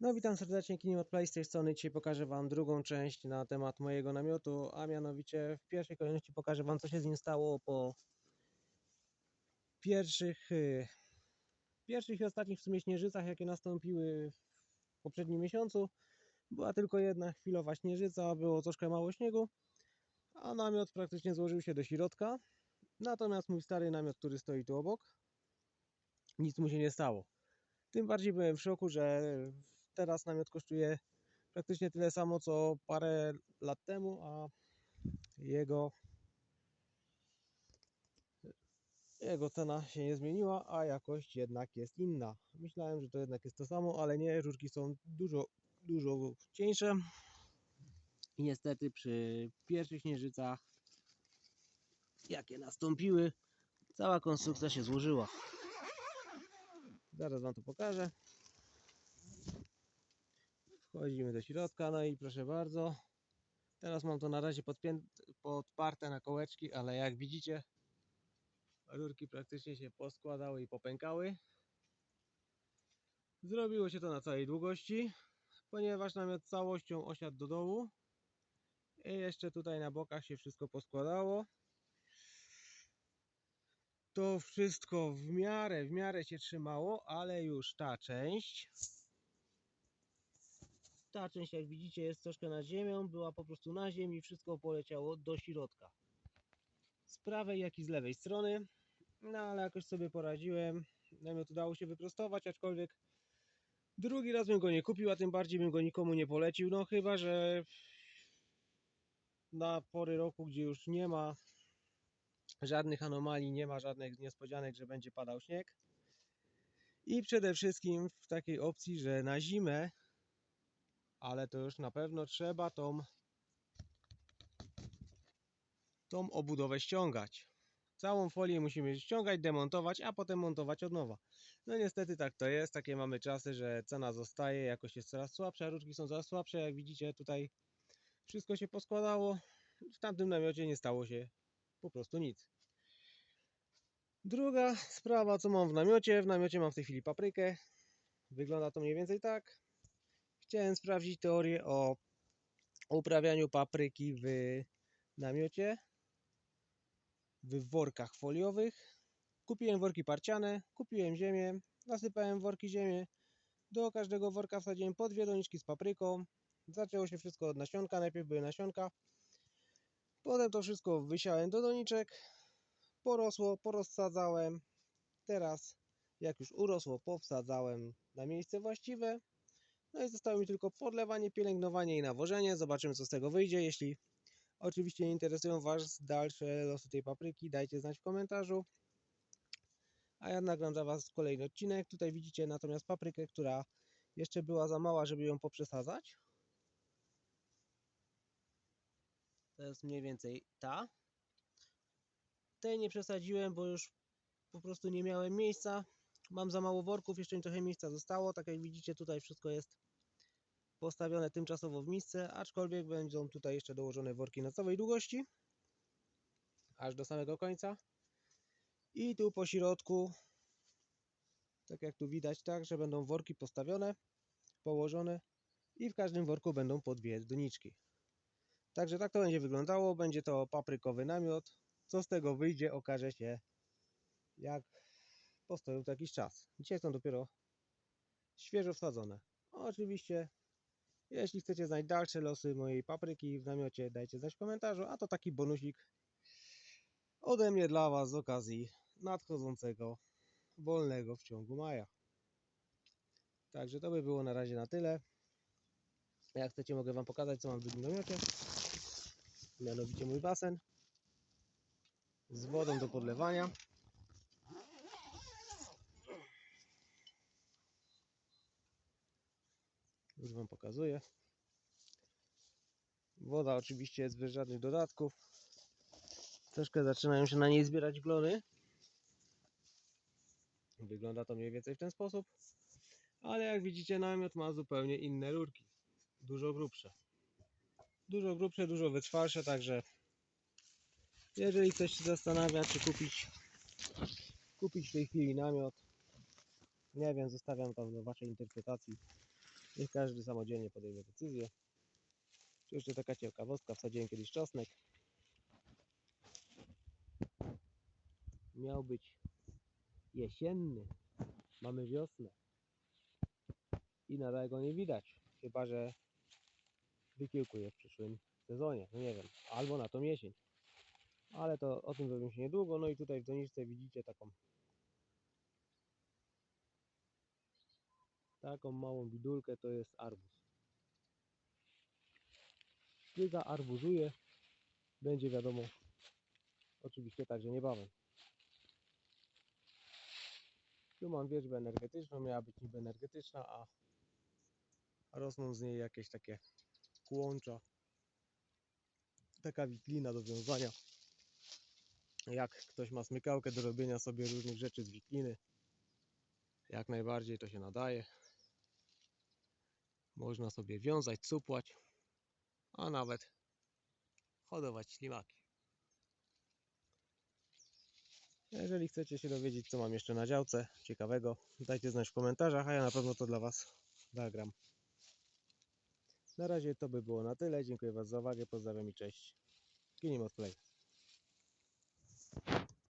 No witam serdecznie, Kiniot Play z tej strony. Dzisiaj pokażę Wam drugą część na temat mojego namiotu, a mianowicie w pierwszej kolejności pokażę Wam co się z nim stało po pierwszych, y, pierwszych i ostatnich w sumie śnieżycach jakie nastąpiły w poprzednim miesiącu. Była tylko jedna chwilowa śnieżyca, było troszkę mało śniegu, a namiot praktycznie złożył się do środka. Natomiast mój stary namiot, który stoi tu obok, nic mu się nie stało. Tym bardziej byłem w szoku, że teraz namiot kosztuje praktycznie tyle samo co parę lat temu, a jego jego cena się nie zmieniła, a jakość jednak jest inna. Myślałem, że to jednak jest to samo, ale nie, rurki są dużo, dużo cieńsze. I niestety przy pierwszych śnieżycach, jakie nastąpiły, cała konstrukcja się złożyła. Zaraz Wam to pokażę. Wchodzimy do środka, no i proszę bardzo. Teraz mam to na razie podparte na kołeczki, ale jak widzicie, rurki praktycznie się poskładały i popękały. Zrobiło się to na całej długości, ponieważ namiot całością osiadł do dołu. I jeszcze tutaj na bokach się wszystko poskładało. To wszystko w miarę, w miarę się trzymało, ale już ta część ta część jak widzicie jest troszkę nad ziemią, była po prostu na ziemi, wszystko poleciało do środka. Z prawej jak i z lewej strony, no ale jakoś sobie poradziłem. Namiot udało się wyprostować, aczkolwiek drugi raz bym go nie kupił, a tym bardziej bym go nikomu nie polecił, no chyba, że na pory roku, gdzie już nie ma żadnych anomalii, nie ma żadnych niespodzianek, że będzie padał śnieg. I przede wszystkim w takiej opcji, że na zimę ale to już na pewno trzeba tą, tą obudowę ściągać. Całą folię musimy ściągać, demontować, a potem montować od nowa. No niestety tak to jest, takie mamy czasy, że cena zostaje, jakość jest coraz słabsza, rurki są coraz słabsze, jak widzicie tutaj wszystko się poskładało. W tamtym namiocie nie stało się po prostu nic. Druga sprawa, co mam w namiocie. W namiocie mam w tej chwili paprykę. Wygląda to mniej więcej tak chciałem sprawdzić teorię o uprawianiu papryki w namiocie, w workach foliowych. Kupiłem worki parciane, kupiłem ziemię, nasypałem worki ziemię. Do każdego worka wsadziłem po dwie doniczki z papryką. Zaczęło się wszystko od nasionka, najpierw były nasionka. Potem to wszystko wysiałem do doniczek. Porosło, porozsadzałem. Teraz jak już urosło, powsadzałem na miejsce właściwe. No i zostało mi tylko podlewanie, pielęgnowanie i nawożenie. Zobaczymy co z tego wyjdzie. Jeśli oczywiście interesują Was dalsze losy tej papryki, dajcie znać w komentarzu. A ja nagram dla Was kolejny odcinek. Tutaj widzicie natomiast paprykę, która jeszcze była za mała, żeby ją poprzesadzać. To jest mniej więcej ta. Tej nie przesadziłem, bo już po prostu nie miałem miejsca. Mam za mało worków, jeszcze mi trochę miejsca zostało. Tak jak widzicie, tutaj wszystko jest postawione tymczasowo w miejsce, aczkolwiek będą tutaj jeszcze dołożone worki na całej długości, aż do samego końca. I tu po środku, tak jak tu widać, tak, że będą worki postawione, położone i w każdym worku będą po dwie doniczki. Także tak to będzie wyglądało. Będzie to paprykowy namiot. Co z tego wyjdzie, okaże się jak postoją to jakiś czas. Dzisiaj są dopiero świeżo wsadzone. Oczywiście, jeśli chcecie znać dalsze losy mojej papryki w namiocie, dajcie znać w komentarzu, a to taki bonusik ode mnie dla Was z okazji nadchodzącego wolnego w ciągu maja. Także to by było na razie na tyle. Jak chcecie, mogę Wam pokazać, co mam w drugim namiocie. Mianowicie mój basen z wodą do podlewania. Już Wam pokazuję. Woda oczywiście jest bez żadnych dodatków. Troszkę zaczynają się na niej zbierać glony. Wygląda to mniej więcej w ten sposób. Ale jak widzicie namiot ma zupełnie inne rurki. Dużo grubsze. Dużo grubsze, dużo wytrwalsze, także jeżeli ktoś się zastanawia, czy kupić kupić w tej chwili namiot, nie wiem, zostawiam tam do Waszej interpretacji. Niech każdy samodzielnie podejmie decyzję. Tu jeszcze taka ciekawostka, wsadziłem kiedyś czosnek. Miał być jesienny. Mamy wiosnę. I nadal go nie widać. Chyba, że wykiełkuje w przyszłym sezonie. No nie wiem. Albo na tą jesień. Ale to o tym dowiem się niedługo. No i tutaj w doniczce widzicie taką taką małą bidulkę to jest arbuz. Kiedy arbuzuje, będzie wiadomo oczywiście także niebawem. Tu mam wierzbę energetyczną, miała być niby energetyczna, a rosną z niej jakieś takie kłącza. Taka wiklina do wiązania. Jak ktoś ma smykałkę do robienia sobie różnych rzeczy z wikliny, jak najbardziej to się nadaje. Można sobie wiązać, cupłać, a nawet hodować ślimaki. Jeżeli chcecie się dowiedzieć, co mam jeszcze na działce ciekawego, dajcie znać w komentarzach, a ja na pewno to dla Was nagram. Na razie to by było na tyle. Dziękuję Was za uwagę. Pozdrawiam i cześć. Kinimos Play.